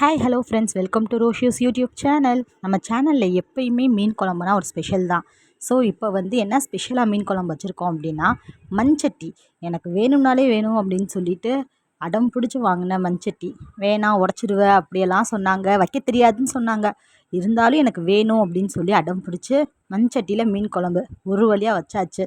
Hi hello friends welcome to ரோஷியோஸ் YouTube channel நம்ம சேனலில் எப்பயுமே மீன் குழம்புனா ஒரு ஸ்பெஷல் தான். ஸோ இப்போ வந்து என்ன ஸ்பெஷலாக மீன் குழம்பு வச்சுருக்கோம் அப்படின்னா மண்சட்டி. எனக்கு வேணும்னாலே வேணும் அப்படின்னு சொல்லிட்டு அடம் பிடிச்சி வாங்கின மண்சட்டி. வேணாம் உடச்சிடுவேன் அப்படியெல்லாம் சொன்னாங்க. வைக்க தெரியாதுன்னு சொன்னாங்க. இருந்தாலும் எனக்கு வேணும் அப்படின்னு சொல்லி அடம் பிடிச்சி மண்சட்டியில் மீன் குழம்பு ஒரு வழியாக வச்சாச்சு.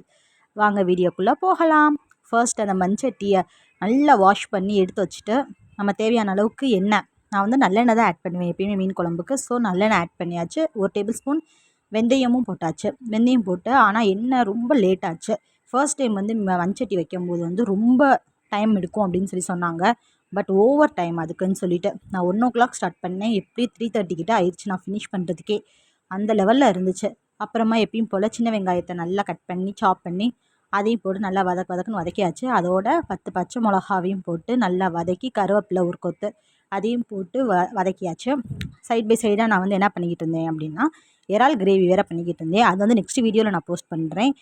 வாங்க வீடியோக்குள்ளே போகலாம். ஃபர்ஸ்ட் அந்த மண்சட்டியை நல்லா வாஷ் பண்ணி எடுத்து வச்சுட்டு நம்ம தேவையான அளவுக்கு எண்ணெய் நான் வந்து நல்லெண்ணெய் தான் ஆட் பண்ணுவேன் எப்பயுமே மீன் குழம்புக்கு. ஸோ நல்லெண்ணெய் ஆட் பண்ணியாச்சு. ஒரு டேபிள் ஸ்பூன் வெந்தயமும் போட்டாச்சு. வெந்தயம் போட்டு ஆனால் எண்ணெய் ரொம்ப லேட் ஆச்சு. ஃபர்ஸ்ட் டைம் வந்து மண்சட்டி வைக்கும்போது வந்து ரொம்ப டைம் எடுக்கும் அப்படின்னு சொல்லி சொன்னாங்க. பட் ஓவர் டைம் அதுக்குன்னு சொல்லிட்டு நான் ஒன் ஓ கிளாக் ஸ்டார்ட் பண்ணேன். எப்படி த்ரீ தேர்ட்டி கிட்ட ஆயிடுச்சு. நான் ஃபினிஷ் பண்ணுறதுக்கே அந்த லெவலில் இருந்துச்சு. அப்புறமா எப்பயும் போல் சின்ன வெங்காயத்தை நல்லா கட் பண்ணி சாப் பண்ணி அதையும் போட்டு நல்லா வதக்கு வதக்குன்னு வதக்கியாச்சு. அதோட பத்து பச்சை மிளகாவையும் போட்டு நல்லா வதக்கி கருவேப்பிலை ஒரு கொத்து அதையும் போட்டு வ வதக்கியாச்சு. சைட் பை சைடாக நான் வந்து என்ன பண்ணிக்கிட்டு இருந்தேன் அப்படின்னா இறால் கிரேவி வேறு பண்ணிக்கிட்டு இருந்தேன். அது வந்து நெக்ஸ்ட் வீடியோவில் நான் போஸ்ட் பண்ணுறேன்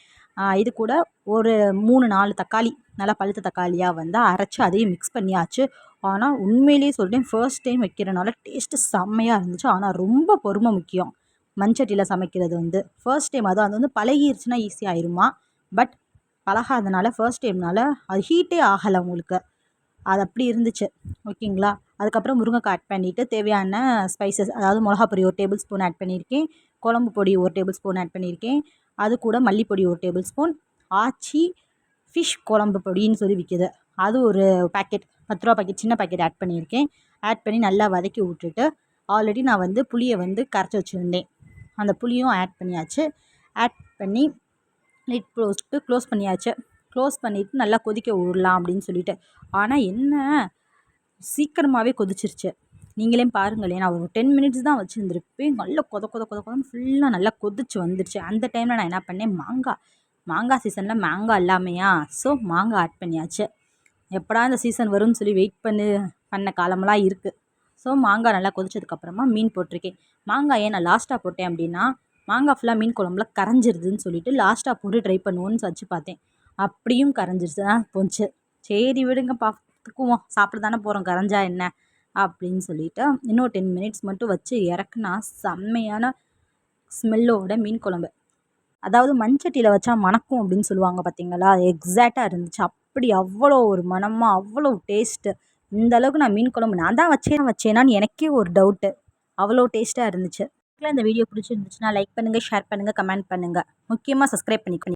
இது கூட ஒரு மூணு நாலு தக்காளி நல்லா பழுத்த தக்காளியாக வந்து அரைச்சி அதையும் மிக்ஸ் பண்ணியாச்சு. ஆனால் உண்மையிலேயே சொல்லிட்டேன் ஃபர்ஸ்ட் டைம் வைக்கிறனால டேஸ்ட்டு செம்மையாக இருந்துச்சு. ஆனால் ரொம்ப பொறுமை முக்கியம். மண்சட்டியில் சமைக்கிறது வந்து. ஃபர்ஸ்ட் டைம் அதுவும் அது வந்து பழகிருச்சுன்னா ஈஸியாக ஆயிருமா? பட் பழகாதனால ஃபர்ஸ்ட் டைம்னால அது ஹீட்டே ஆகலை உங்களுக்கு. அது அப்படி இருந்துச்சு. ஓகேங்களா? அதுக்கப்புறம் முருங்கைக்காய் ஆட் பண்ணிவிட்டு தேவையான ஸ்பைசஸ் அதாவது மிளகா பொடி ஒரு டேபிள் ஸ்பூன் ஆட் பண்ணியிருக்கேன். குழம்பு பொடி ஒரு டேபிள் ஸ்பூன் ஆட் பண்ணியிருக்கேன். அது கூட மல்லிப்பொடி ஒரு டேபிள் ஸ்பூன் ஆச்சி ஃபிஷ் குழம்பு பொடின்னு சொல்லி விற்கிது அது ஒரு பேக்கெட் பத்து ரூபா பாக்கெட் சின்ன பாக்கெட் ஆட் பண்ணியிருக்கேன். ஆட் பண்ணி நல்லா வதக்கி விட்டுட்டு ஆல்ரெடி நான் வந்து புளியை வந்து கரைச்சி வச்சுருந்தேன். அந்த புளியும் ஆட் பண்ணியாச்சு. ஆட் பண்ணி லிட் க்ளோஸ்ட்டு க்ளோஸ் பண்ணியாச்சு. க்ளோஸ் பண்ணிவிட்டு நல்லா கொதிக்க விடலாம் அப்படின்னு சொல்லிட்டு. ஆனால் என்ன? சீக்கிரமாகவே கொதிச்சிருச்சு. நீங்களே பாருங்களேன். நான் ஒரு டென் மினிட்ஸ் தான் வச்சுருந்துருப்பேன். நல்லா கொத கொத கொத கொதன்னு ஃபுல்லாக நல்லா கொதிச்சு வந்துருச்சு. அந்த டைமில் நான் என்ன பண்ணேன்? மாங்காய். மாங்காய் சீசனில் மாங்காய் இல்லாமையா? ஸோ மாங்காய் ஆட் பண்ணியாச்சு. எப்படா இந்த சீசன் வரும்னு சொல்லி வெயிட் பண்ணு பண்ண காலமெல்லாம் இருக்குது ஸோ மாங்காய் நல்லா கொதிச்சதுக்கப்புறமா மீன் போட்டிருக்கேன். மாங்காய் ஏன் நான் லாஸ்ட்டாக போட்டேன் அப்படின்னா மாங்காய் ஃபுல்லாக மீன் குழம்புல கரைஞ்சிருதுன்னு சொல்லிட்டு லாஸ்ட்டாக போட்டு ட்ரை பண்ணுவோன்னு வச்சு பார்த்தேன். அப்படியும் கரைஞ்சிருச்சு. தான் போச்சு. சரி விடுங்க பார்த்துக்குவோம் சாப்பிட தானே போகிறோம் கரைஞ்சா என்ன? அப்படின்னு சொல்லிட்டு இன்னும் டென் மினிட்ஸ் மட்டும் வச்சு இறக்குனா செம்மையான ஸ்மெல்லோட மீன் குழம்பு. அதாவது மண்சட்டியில் வச்சா மணக்கும் அப்படின்னு சொல்லுவாங்க பார்த்தீங்களா எக்ஸாக்டாக இருந்துச்சு. அப்படி அவ்வளோ ஒரு மனமாக அவ்வளோ டேஸ்ட்டு இந்த அளவுக்கு நான் மீன் குழம்பு நான் தான் வச்சேன் வச்சேனான்னு எனக்கே ஒரு டவுட்டு அவ்வளோ டேஸ்ட்டாக இருந்துச்சு. இந்த வீடியோ பிடிச்சிருந்துச்சுன்னா லைக் பண்ணுங்கள் ஷேர் பண்ணுங்கள் கமெண்ட் பண்ணுங்கள் முக்கியமாக சப்ஸ்கிரைப் பண்ணிக்கணும்